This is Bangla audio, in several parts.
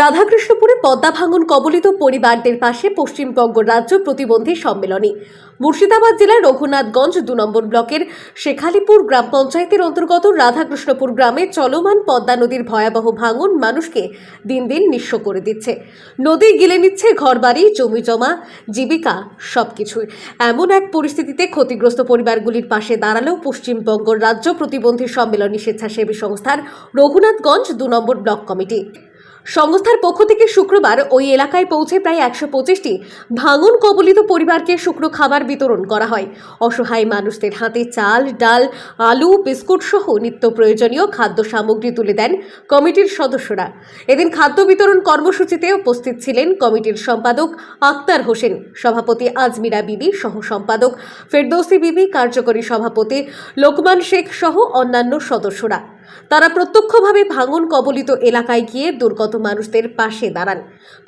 রাধাকৃষ্ণপুরে পদ্মা ভাঙন কবলিত পরিবারদের পাশে পশ্চিমবঙ্গ রাজ্য প্রতিবন্ধী সম্মেলনী। মুর্শিদাবাদ জেলার রঘুনাথগঞ্জ দু নম্বর ব্লকের শেখালিপুর গ্রাম পঞ্চায়েতের অন্তর্গত রাধাকৃষ্ণপুর গ্রামে চলমান পদ্মা নদীর ভয়াবহ ভাঙন মানুষকে দিন দিন নিঃস্ব করে দিচ্ছে। নদী গিলে নিচ্ছে ঘরবাড়ি, জমি জমা, জীবিকা সবকিছুই। এমন এক পরিস্থিতিতে ক্ষতিগ্রস্ত পরিবারগুলির পাশে দাঁড়াল পশ্চিমবঙ্গ রাজ্য প্রতিবন্ধী সম্মেলনী স্বেচ্ছাসেবী সংস্থার রঘুনাথগঞ্জ দু নম্বর ব্লক কমিটি। সংস্থার পক্ষ থেকে শুক্রবার ওই এলাকায় পৌঁছে প্রায় একশো পঁচিশটি ভাঙন কবলিত পরিবারকে শুকনো খাবার বিতরণ করা হয়। অসহায় মানুষদের হাতে চাল, ডাল, আলু, বিস্কুট সহ নিত্য প্রয়োজনীয় খাদ্য সামগ্রী তুলে দেন কমিটির সদস্যরা। এদিন খাদ্য বিতরণ কর্মসূচিতে উপস্থিত ছিলেন কমিটির সম্পাদক আক্তার হোসেন, সভাপতি আজমিরা বিবি, সহ সম্পাদক ফেরদৌসি বিবি, কার্যকরী সভাপতি লোকমান শেখ সহ অন্যান্য সদস্যরা। তারা প্রত্যক্ষভাবে ভাঙন কবলিত এলাকায় গিয়ে দুর্গত মানুষদের পাশে দাঁড়ান।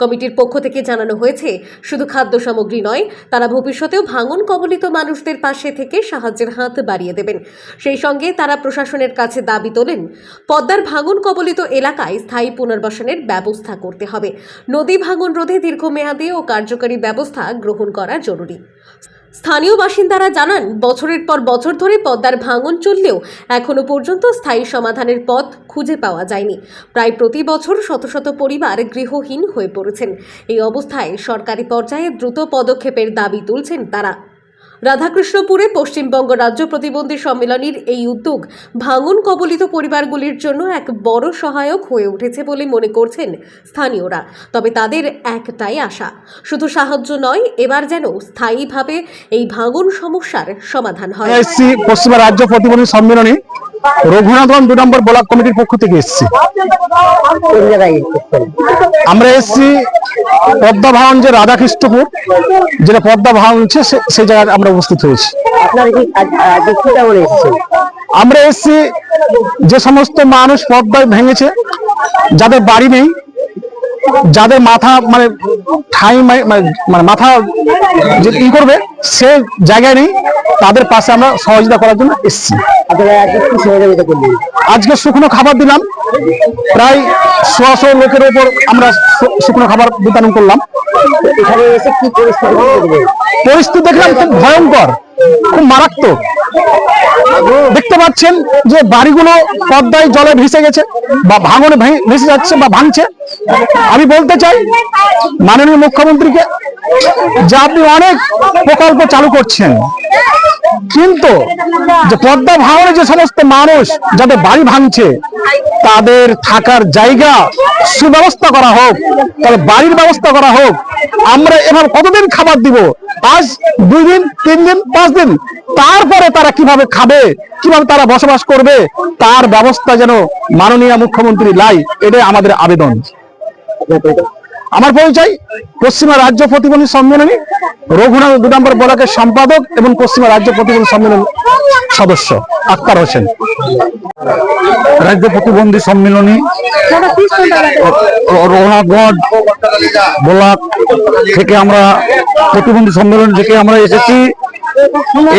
কমিটির পক্ষ থেকে জানানো হয়েছে, শুধু খাদ্য সামগ্রী নয়, তারা ভবিষ্যতেও ভাঙন কবলিত মানুষদের পাশে থেকে সাহায্যের হাত বাড়িয়ে দেবেন। সেই সঙ্গে তারা প্রশাসনের কাছে দাবি তোলেন, পদ্মার ভাঙন কবলিত এলাকায় স্থায়ী পুনর্বাসনের ব্যবস্থা করতে হবে। নদী ভাঙন রোধে দীর্ঘমেয়াদী ও কার্যকরী ব্যবস্থা গ্রহণ করা জরুরি। স্থানীয় বাসিন্দারা জানান, বছরের পর বছর ধরে পদ্মার ভাঙন চললেও এখনও পর্যন্ত স্থায়ী সমাধানের পথ খুঁজে পাওয়া যায়নি। প্রায় প্রতি বছর শত শত পরিবার গৃহহীন হয়ে পড়েছেন। এই অবস্থায় সরকারি পর্যায়ে দ্রুত পদক্ষেপের দাবি তুলছেন তারা। রাধাকৃষ্ণপুরে পশ্চিমবঙ্গ রাজ্য প্রতিবন্ধী সম্মেলনের এই উদ্যোগ ভাঙন কবলিত পরিবারগুলির জন্য এক বড় সহায়ক হয়ে উঠেছে বলে মনে করছেন স্থানীয়রা। তবে তাদের একটাই আশা, শুধু সাহায্য নয়, এবার যেন স্থায়ীভাবে এই ভাঙন সমস্যার সমাধান হয়। পশ্চিমবঙ্গ রাজ্য প্রতিবন্ধী সম্মেলনী রঘুনাথগঞ্জ দু নম্বর ব্লক কমিটির পক্ষ থেকে এসছি? আমরা এসছি পদ্মা ভাঙন যে রাধাকৃষ্ণপুর যেটা পদ্মা ভাঙন হচ্ছে সেই জায়গায় আমরা উপস্থিত হয়েছি আমরা এসছি যে সমস্ত মানুষ পদ্মায় ভেঙেছে যাদের বাড়ি নেই যাদের মাথা মানে ঠাই মানে মানে মাথা যে ই করবে সে জায়গায় নেই। তাদের পাশে আমরা সহযোগিতা করার জন্য এসছি। আজকে সহযোগিতা করলেন। আজকে শুকনো খাবার দিলাম। প্রায় ছশো লোকের উপর আমরা শুকনো খাবার বিতরণ করলাম। এখানে এসে পরিস্থিতি দেখলেন? পরিস্থিতি দেখলাম খুব ভয়ঙ্কর খুব মারাত্মক। দেখতে পাচ্ছেন যে বাড়িগুলো পদ্মায় জলে ভেসে গেছে, বা ভাঙনে ভেসে যাচ্ছে বা ভাঙছে। আমি বলতে চাই, মাননীয় মুখ্যমন্ত্রীকে যে আপনি অনেক প্রকল্প চালু করছেন। কিন্তু যে পদ্মা ভাঙনে যে সমস্ত মানুষ যাদের বাড়ি ভাঙছে, তাদের থাকার জায়গা সুব্যবস্থা করা হোক, তাদের বাড়ির ব্যবস্থা করা হোক, আমরা এভাবে কতদিন খাবার দিব? আজ দুই দিন, তিন দিন, পাঁচ দিন? তারপরে তারা কীভাবে খাবে? কীভাবে তারা বসবাস করবে? তার ব্যবস্থা যেন মাননীয় মুখ্যমন্ত্রী লাই, এটাই আমাদের আবেদন। আমার পরিচয়, পশ্চিমা রাজ্য প্রতিবন্ধী সম্মেলনী, রঘুনাথ দু নম্বর ব্লকের সম্পাদক এবং পশ্চিমা রাজ্য প্রতিবন্ধী সম্মেলন সদস্য, আক্তার হোসেন। রাজ্য প্রতিবন্ধী সম্মেলনী রঘুনাথগঞ্জ ব্লক থেকে আমরা, প্রতিবন্ধী সম্মেলন থেকে আমরা এসেছি।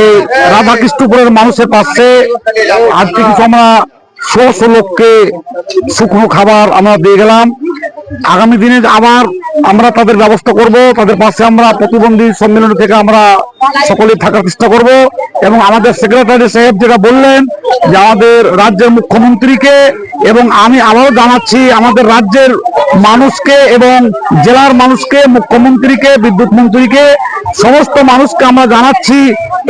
এই রাধাকৃষ্ণপুরের মানুষের পাশে আজকে কিছু আমরা ছশো লোককে শুকনো খাবার আমরা দিয়ে গেলাম। আগামী দিনে আবার আমরা তাদের ব্যবস্থা করব, তাদের পাশে আমরা প্রতিবন্ধী সম্মেলন থেকে আমরা সকলে থাকার চেষ্টা করব এবং আমাদের সেক্রেটারি সাহেব যেটা বললেন যে আমাদের রাজ্যের মুখ্যমন্ত্রীকে এবং আমি আবারও জানাচ্ছি আমাদের রাজ্যের মানুষকে এবং জেলার মানুষকে, মুখ্যমন্ত্রীকে, বিদ্যুৎ মন্ত্রীকে, সমস্ত মানুষকে আমরা জানাচ্ছি,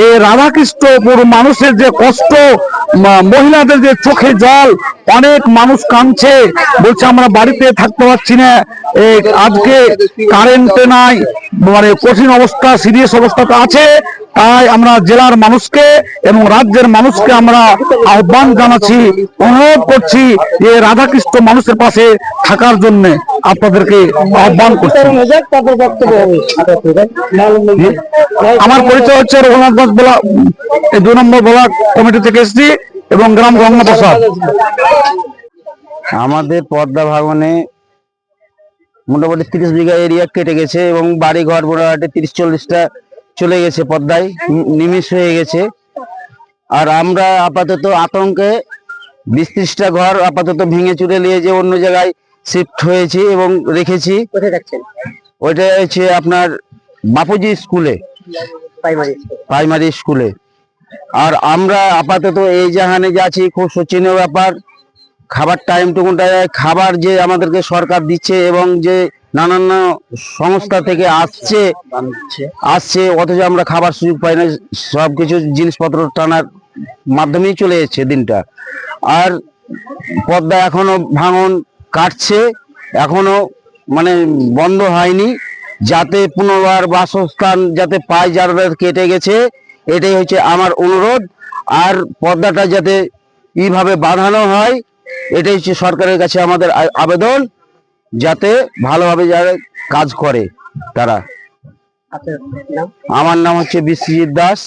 এই রাধাকৃষ্ণপুর মানুষের যে কষ্ট মহিলাদের যে চোখে জল, অনেক মানুষ কাঁদছে। বলছে, আমরা বাড়িতে থাকতে পারছি না। আজকে কারেন্ট নাই। মানে কঠিন অবস্থা সিরিয়াস অবস্থাতে আছে। তাই আমরা জেলার মানুষকে এবং রাজ্যের মানুষকে আমরা আহ্বান জানাচ্ছি, অনুরোধ করছি যে রাধাকৃষ্ণ মানুষের পাশে থাকার জন্য। আপনাদেরকে আহ্বান করছি। আমার পরিচয় হচ্ছে রঘুনাথগঞ্জ ব্লক দুই নম্বর ব্লক কমিটি থেকে এসেছি এবং গ্রাম গঙ্গা প্রসাদ আমাদের পদ্মা ভাঙনে মোটামুটি তিরিশ বিঘা এরিয়া কেটে গেছে এবং বাড়ি ঘর মোটামুটি তিরিশ চল্লিশটা চলে গেছে পদ্মায় নিমিষ হয়ে গেছে। আর আমরা আপাতত আতঙ্কে বিশ ত্রিশটা ঘর আপাতত ভেঙে চুরে নিয়ে যে অন্য জায়গায় শিফট হয়েছি এবং রেখেছি। কোথায় ওইটা হচ্ছে আপনার বাপুজি স্কুলে। প্রাইমারি প্রাইমারি স্কুলে আর আমরা আপাতত এই জাহানে যাচ্ছি খুব শোচনীয় ব্যাপার। খাবার টাইম টুকুনটা খাবার যে আমাদেরকে সরকার দিচ্ছে এবং যে নানান সংস্থা থেকে আসছে আসছে অথচ আমরা খাবার সুযোগ পাই না সব কিছু জিনিসপত্র টানার মাধ্যমেই চলে যাচ্ছে দিনটা। আর পদ্মা এখনও ভাঙন কাটছে, এখনও মানে বন্ধ হয়নি, যাতে পুনর্বার বাসস্থান যাতে পায় যারা কেটে গেছে, এটাই হচ্ছে আমার অনুরোধ। আর পদ্মাটা যাতে এইভাবে বাঁধানো হয়, এটাই হচ্ছে সরকারের কাছে আমাদের আবেদন, যাতে ভালোভাবে যারা কাজ করে, তারা। আমার নাম হচ্ছে বিশ্বজিৎ দাস,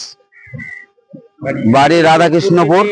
বাড়ি রাধাকৃষ্ণপুর।